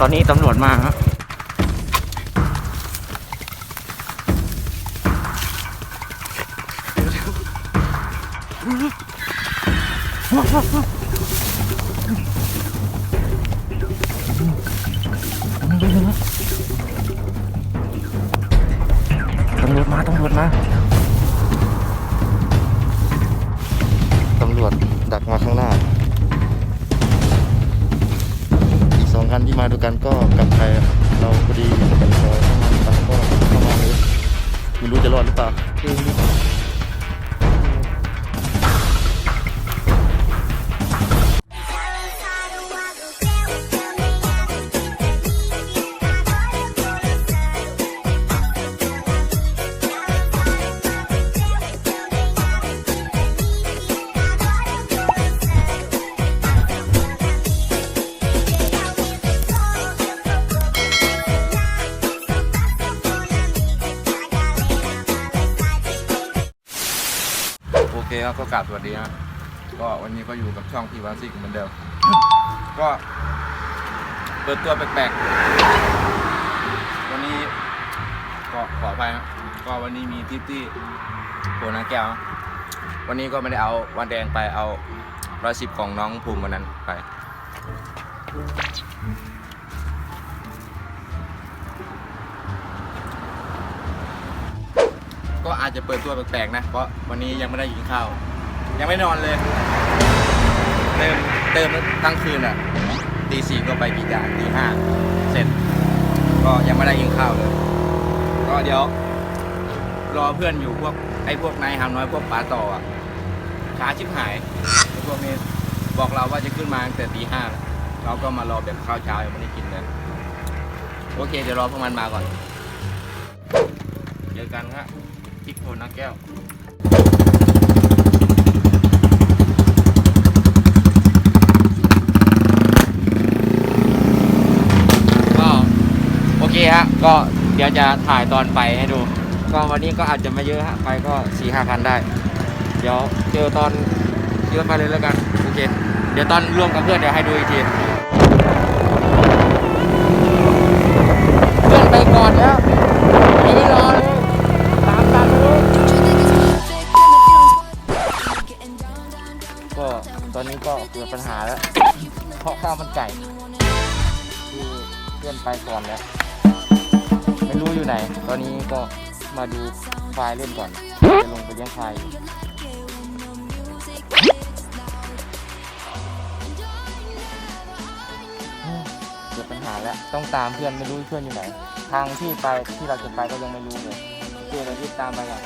ตอนนี้ตำรวจมาครับตำรวจมาตำรวจมาตำรวจดักมาข้างหน้า องคันที่มาด้วยกันก็กลับไปเราพอดีเป็นซอยเข้ามาตาก็เข้ามาเลยไม่รู้จะรอดหรือเปล่า เคครับก็กราบสวัสดีนะก็วันนี้ก็อยู่กับช่องพีวาซิกเหมือนเดิม ก็เปิดตัวแปลกๆ วันนี้ก็ขออภัยนะก็วันนี้มีทิปที่โพนาแก้ว วันนี้ก็ไม่ได้เอาวันแดงไปเอาร้อยสิบของน้องภูมิวันนั้นไป ก็อาจจะเปิดตัวแปลกๆนะ เพราะวันนี้ยังไม่ได้กินข้าว ยังไม่นอนเลย เติมเติมทั้งคืนอะตีสี่ก็ไปกรีดยางตีห้าเสร็จ ก็ยังไม่ได้กินข้าวเลย ก็เดี๋ยว รอเพื่อนอยู่พวกไอ้พวกนายหามน้อยพวกป๋าต่ออะขาชิบหายไอ้พวกนี้บอกเราว่าจะขึ้นมาตั้งแต่ตีห้าเราก็มารอแบบข้าวเช้ายังไม่ได้กินเลยโอเคเดี๋ยวรอพวกมันมาก่อน เจอกัน ครับที่โพนักแก้วก็โอเคฮะก็เดี๋ยวจะถ่ายตอนไปให้ดู ก็วันนี้ก็อาจจะไม่เยอะฮะไปก็สี่ห้าพันได้ เดี๋ยวเจอตอนเยอะไปเลยแล้วกันโอเคเดี๋ยวตอนรวมกับเพื่อนเดี๋ยวให้ดูอีกที ข้าวมันไก่คือเพื่อนไปก่อนแล้ว ไม่รู้อยู่ไหน ตอนนี้ก็มาดูควายเล่นก่อน จะลงไปเลี้ยงควายอยู่อืมเกิดปัญหาแล้ว ต้องตามเพื่อนไม่รู้เพื่อนอยู่ไหน ทางที่ไปที่เราจะไปก็ยังไม่รู้เลยเพื่อนเลยรีบตามไปก่อน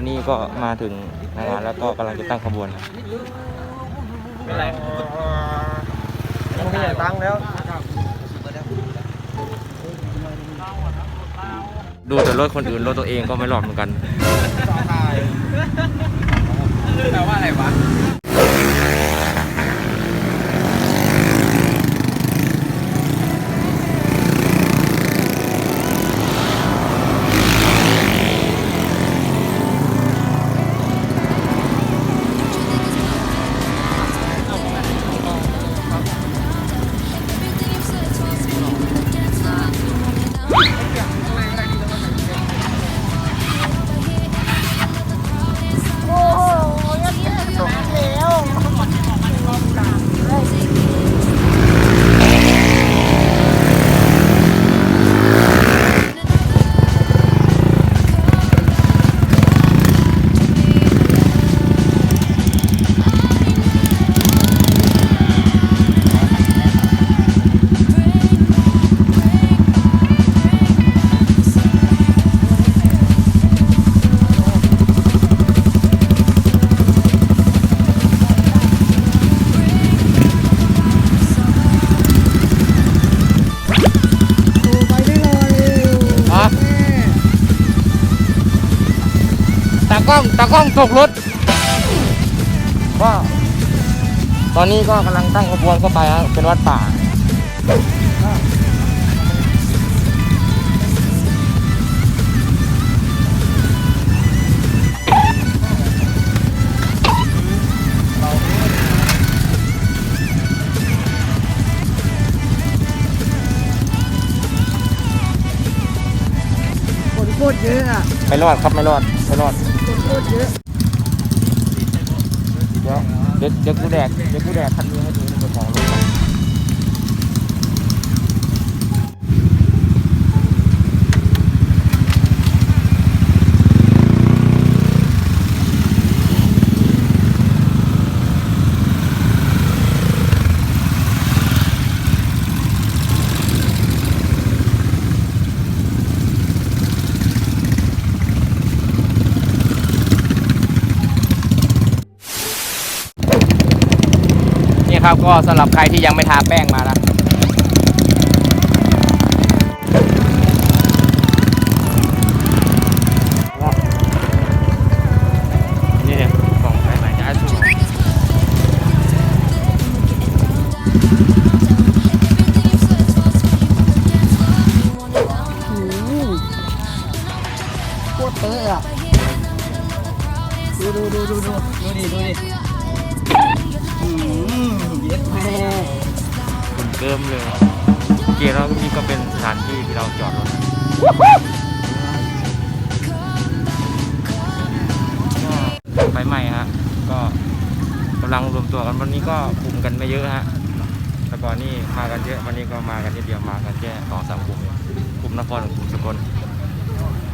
อนนี้ก็มาถึงงานแล้วก็กำลังจะตั้งขบวนครับเป็นไรไม่ได้ตังค์แล้ว ดูแต่รถคนอื่นรถตัวเองก็ไม่รอดเหมือนกันแปลว่าอะไรวะ กล้องตากล้องตกรถก็ตอนนี้ก็กำลังตั้งขบวนเข้าไปฮะเป็นวัดป่าคนโคตรเยอะอะไม่รอดครับไม่รอดไม่รอดคนโค ตรเยอะ เดี๋ยวเดี๋ยวกูแดกเดี๋ยวกูแดกคันนี้ให้ดูเป็นของลูกมัน นี่ครับ ก็สำหรับใครที่ยังไม่ทาแป้งมานะ ก็กลุ่มกันไม่เยอะฮะแต่ก่อนนี่มากันเยอะ วันนี้ก็มากันนิดเดียวมากันแค่สองสามกลุ่มเองกลุ่มนครกับกลุ่มสกล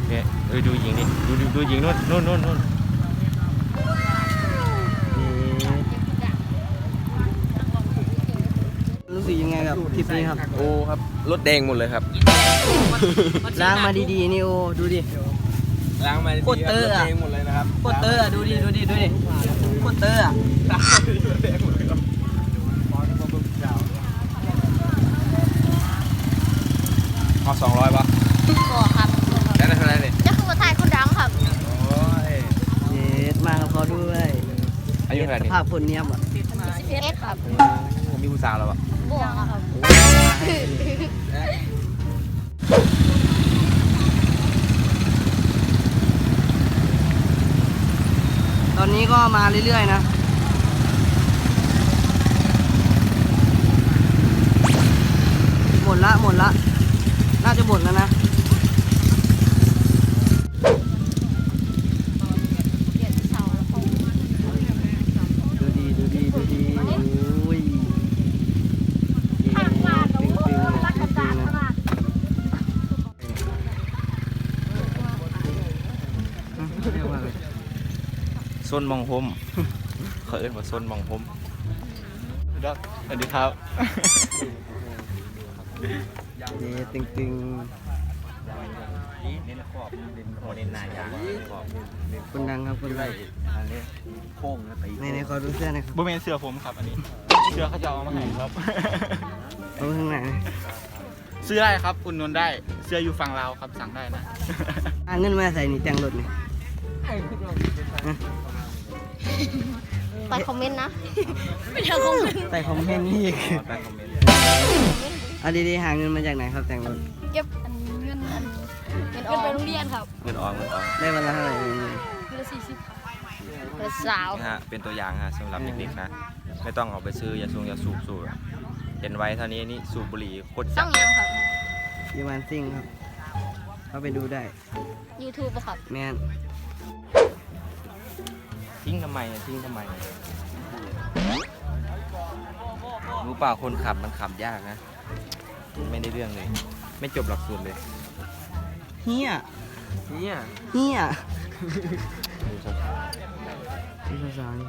เนี่ยเอ้ยดูหญิงนี่ดูดูดูหญิงนู่นนู่นนู่นนู่นนี่รู้สึกยังไงกับคลิปนี้ครับ โอ้ครับรถแดงหมดเลยครับ ล้างมาดีๆนี่โอดูดิ ล้างมาดีๆโคตรเตอร์อะถแดงหมดเลยนะครับโคตรเตอะอะดูดิดูดิดูดิโคตรเตอะอะ สองร้อยป่ะก็ครับได้เท่าไหร่เนี่ยจะคือมาถ่ายคนดังครับ โอ้ยเย็ดมากับเขาด้วยอายุเท่าไหร่สนี่ภาพคนเนี้ยบอะเอสครับผมมีผู้สาวแล้วอะบวกครับตอนนี้ก็มาเรื่อยๆนะหมดละหมดละ น่าจะหมดแล้วนะเดี๋ยวเสาร์แล้วเขาดูดีดูดีดูดีโอ้ยทางว่าเราตึงตึงรักตึกันงตาตึงมนะมากส้นมองผมเขาเอิ้นว่าส้นมองผมสวัสดีครับ เย้ตึงตึงเน้นขอบเน้นหัวเน้นหน้ายางขอบคนดังครับคนดังอันนี้โค้งนะตีในในขอดูเสื้อหนะครับบุเมนเสื้อผมครับอันนี้ เสื้อเขาจะเอามาให้ครับเอาไว้ข้างไหนนะซื้อได้ครับอุ่นนนได้เสื้ออยู่ฝั่งลาวครับสั่งได้นะอ่าเงินมาใส่นี่แต่งรถนี่ไปคอมเมนต์นะ ไม่ได้คอมเมนต์ใส่คอมเมนต์นี่อีกใต้คอมเมนต์ เอาดีๆหาเงินมาจากไหนครับแต่งรถเก็บอันเงินอันเงินออกไปโรงเรียนครับเงินออกเงินออกได้วันละเท่าไหร่เงินเงินละสี่สิบครับเงินสาวนี่ฮะเป็นตัวอย่างฮะสำหรับเด็กๆนะ ไม่ต้องเอาไปซื้อยาสูงยาสูบสูบเห็นไว้เท่านี้นี่สูบบุหรี่โคตรต้จัองงยังครับยีวานซิ่งครับเข้าไปดูได้ YouTube ป่ะครับแมนทิ้งทำไมอะทิ้งทำไมรู้เปล่าคนขับมันขับยากนะ ไม่ได้เรื่องเลย ไม่จบหลักสูตรเลยเฮียเนี่ยเฮียดูสาวดูสาวๆนี่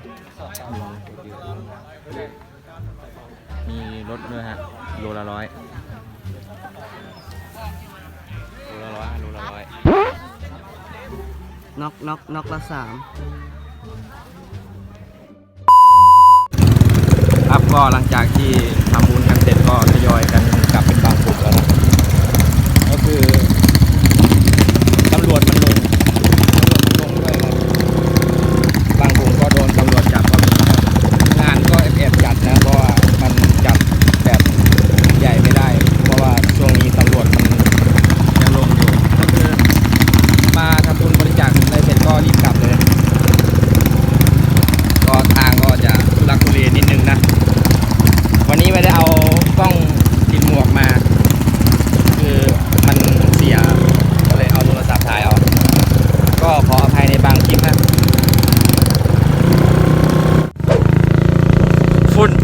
ๆมีรถด้วยฮะโลละร้อยโลละร้อยโลละร้อยน็อกน็อกน็อกละสามครับก็หลังจากที่ทำบุญกันเสร็จ ก็ทยอยกันกลับเป็นบางกลุ่มแล้วนะก็คือตำรวจมันลงตำรวจมันลงด้วยครับ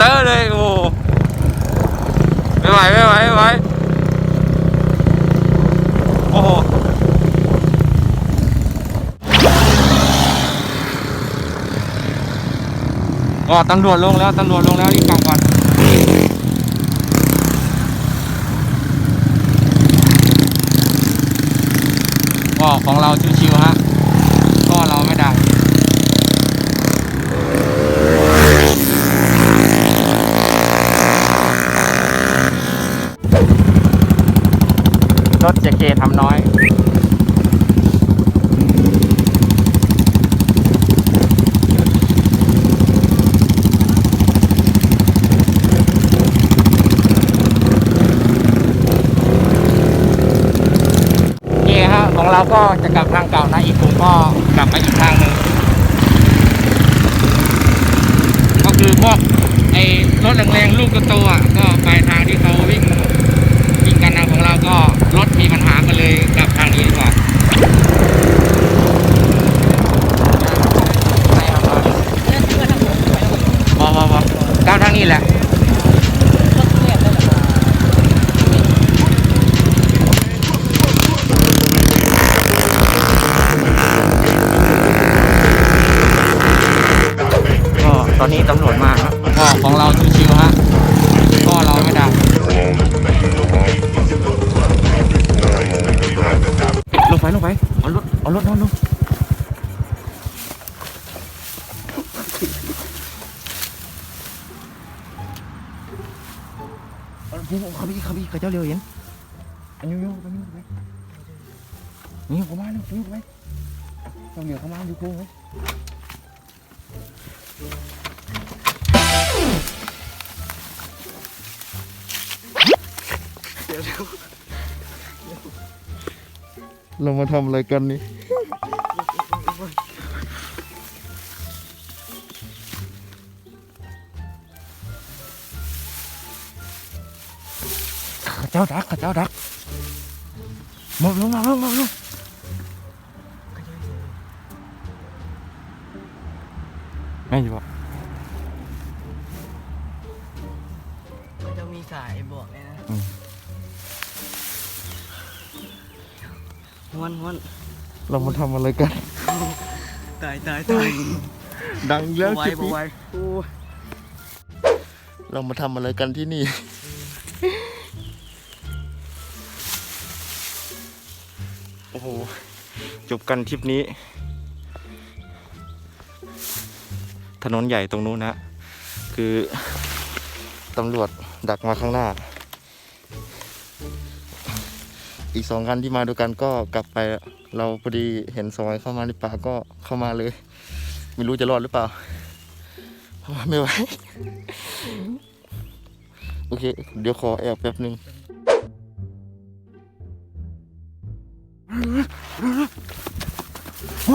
ตอร์เลยโอ้โหไม่ไหวไม่ไหวไม่ไหวโอ้โห อ๋อตำรวจลงแล้วตำรวจลงแล้วรีบกลับก่อนก็ของเราชิวๆฮะก็เราไม่ดัง รถเจเคทำน้อย โอเคฮะของเรา ก็จะกลับทางเก่านะอีกกลุ่มก็กลับมาอีกทางหนึ่งก็คือพวกไอ้รถแรงๆลูกโตๆอะก็ไปทางที่เขาวิ่งวิ่งกันทางของเราก็รถมีปัญหากันเลยกลับทางนี้ดีกว่า เขาพี่เขาเขาเจ้าเร็วเห็นอันนี้โยกอันนี้ไปนี่เขามาแล้วนี่ไปเจ้าเหลียวเขามาดูโค้งไว้เรามาทำอะไรกันนี่ เจ้าดักข้าเจ้าดักมาลงมาลงมาลงไม่อยู่ปะมันจะมีสายบอกเลยนะอืมม้วนม้วนเรามาทำอะไรกัน ตายตายตายดังแล้วไว้คลิปบ่นี้ไว้โอ้ยเรามาทำอะไรกันที่นี่ กันทริปนี้ ถนนใหญ่ตรงนู้นนะ คือตำรวจดักมาข้างหน้า อีกสองคันที่มาด้วยกันก็กลับไป เราพอดีเห็นซอยเข้ามาในป่าก็เข้ามาเลย ไม่รู้จะรอดหรือเปล่าเพราะว่าไม่ไหว โอเค เดี๋ยวขอแอบแป๊บนึง แป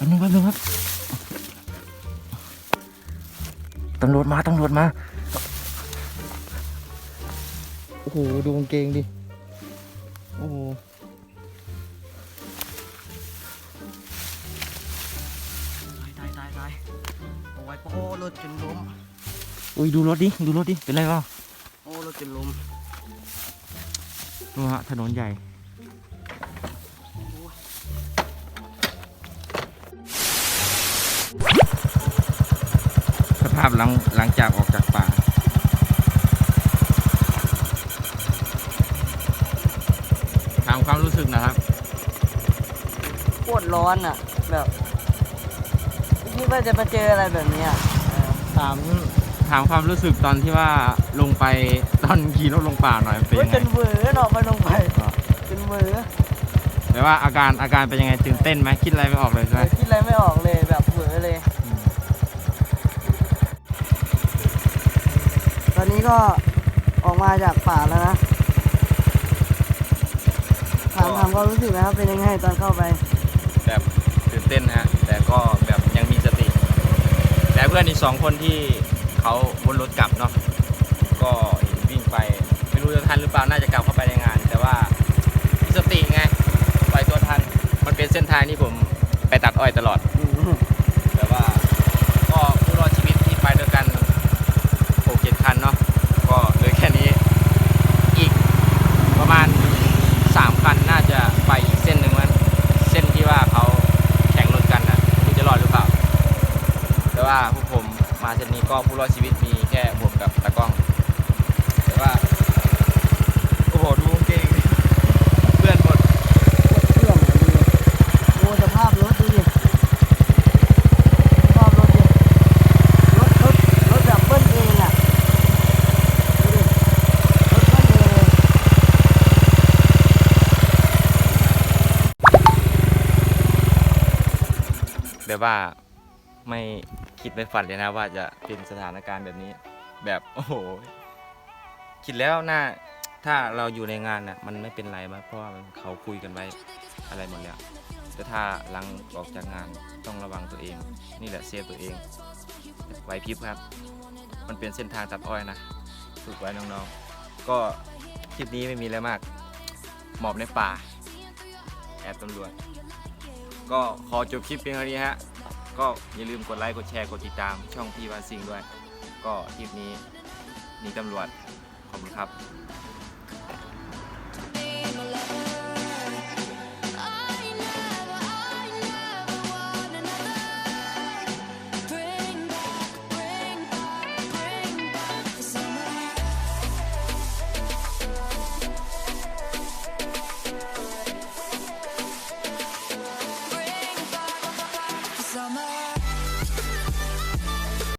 ๊บนึงแป๊บนึงครับตำรวจมาตำรวจมา โอ้โห ดูกางเกงดิ โอ้โหตายตายตายเอาไว้โอ้รถจนล้มอุ้ย ดูรถดิ ดูรถดิ เป็นไรเปล่า ฮะถนนใหญ่สภาพหลังหลังจากออกจากป่าถามความรู้สึกนะครับปวดร้อนอะ แบบคิดว่าจะมาเจออะไรแบบเนี้ยเออถามถามความรู้สึกตอนที่ว่าลงไป ตอนขี่รถลงป่าหน่อยเป็นโอ้ยยังจไงนเวอร์เนาะไปลงไปจนเวอร์แต่ว่าอาการอาการเป็นยังไงตื่นเต้นไหมคิดอะไรไม่ออกเลยใช่ไหมคิดอะไรไม่ออกเลยแบบเวอร์เลยตอนนี้ก็ออกมาจากป่าแล้วนะถามถามความรู้สึกนะครับเป็นยังไงตอนเข้าไป แบบตื่นเต้นนะฮะแต่ก็แบบยังมีสติ แต่เพื่อนอีกสองคนที่เขาวนรถกลับเนาะก็เห็น วิ่งไป ไม่รู้จะทันหรือเปล่าน่าจะกลับเข้าไปในงาน แต่ว่าสติไงไปตัวทัน มันเป็นเส้นทางที่ผมไปตัดอ้อยตลอด แต่ว่าก็ผู้รอดชีวิตที่ไปด้วยกันหกเจ็ดคันเนาะก็เลยแค่นี้อีกประมาณ3คันน่าจะไปอีกเส้นหนึ่งมันเส้นที่ว่าเขาแข่งรถกันนะคุณจะรอดหรือเปล่า แต่ว่าพวกผมมาเส้นนี้ก็ผู้รอดชีวิตมีแค่ห แบบว่าไม่คิดไม่ฝันเลยนะว่าจะเป็นสถานการณ์แบบนี้ แบบโอ้โห คิดแล้วน่าถ้าเราอยู่ในงานน่ะมันไม่เป็นไรมั้งเพราะว่ามันเขาคุยกันไว้อะไรหมดแล้วแต่ถ้าหลังออกจากงานต้องระวังตัวเอง นี่แหละเซฟตัวเองไหวพริบครับ มันเป็นเส้นทางตัดอ้อยนะฝึกไว้น้องๆ ก็คลิปนี้ไม่มีอะไรมาก หมอบในป่า แอบตำรวจ ก็ขอจบคลิปเพียงเท่านี้ฮะ ก็อย่าลืมกดไลค์ กดแชร์ กดติดตามช่องพี่วานซิงด้วย ก็คลิปนี้หนีตำรวจ ขอบคุณครับ